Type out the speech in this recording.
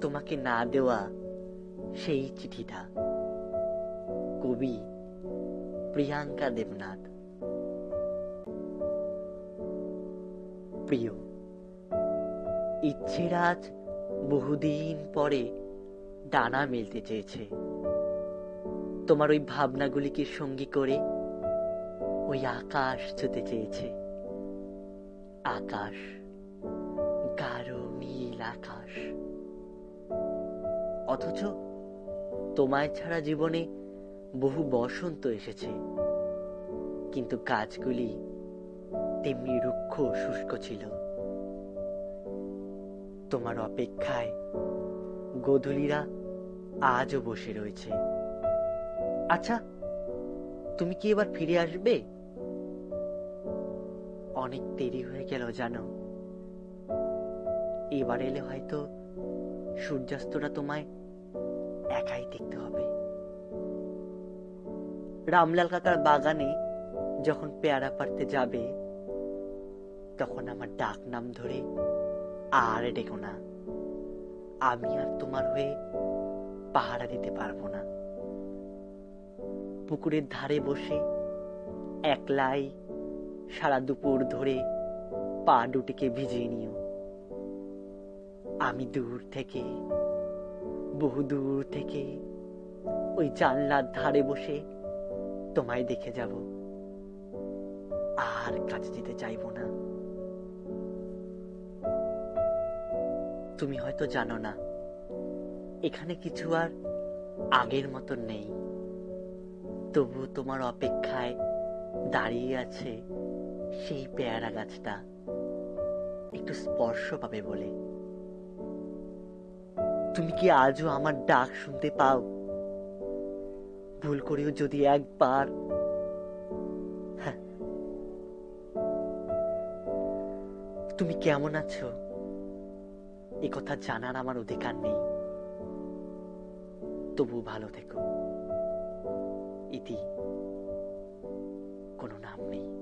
তোমাকে না দেওয়া সেই চিঠিটা। কবি প্রিয়াঙ্কা দেবনাথ। প্রিয় ইচ্ছের আজ বহুদিন পরে ডানা মেলতে চেয়েছে। তোমার ওই ভাবনাগুলিকে সঙ্গী করে ওই আকাশ ছুতে চেয়েছে। আকাশ, গাঢ় নীল আকাশ। অথচ তোমায় ছাড়া জীবনে বহু বসন্ত এসেছে। কিন্তু গাছগুলি তেমনি রুক্ষ শুষ্ক ছিল। তোমার অপেক্ষায় গোধূলিরা আজও বসে রয়েছে। আচ্ছা তুমি কি এবার ফিরে আসবে? অনেক দেরি হয়ে গেল, জানো। এবার এলে হয়তো সূর্যাস্তটা তোমায় একাই দেখতে হবে। রামলাল কাকার বাগানে যখন পেয়ারা পাড়তে যাবে, তখন আমার ডাক নাম ধরে, আর ডেকো না, আমি আর তোমার হয়ে পাহারা দিতে পারব না। পুকুরের ধারে বসে একলাই সারা দুপুর ধরে পা দুটিকে ভিজিয়ে নিও। আমি দূর থেকে বহু দূর থেকে ওই জানলার ধারে বসে তোমায় দেখে যাব। আর কাছে যেতে চাইব না। তুমি হয়তো জানো না, এখানে কিছু আর আগের মতো নেই। তবু তোমার অপেক্ষায় দাঁড়িয়ে আছে সেই পেয়ারা গাছটা। একটু স্পর্শ পাবে বলে। তুমি কি আজও আমার ডাক শুনতে পাও? ভুল করেও যদি একবার। হ্যাঁ। তুমি কেমন আছো? এ কথা জানার আমার অধিকার নেই। তবু ভালো থেকো। ইতি কোনো নাম নেই।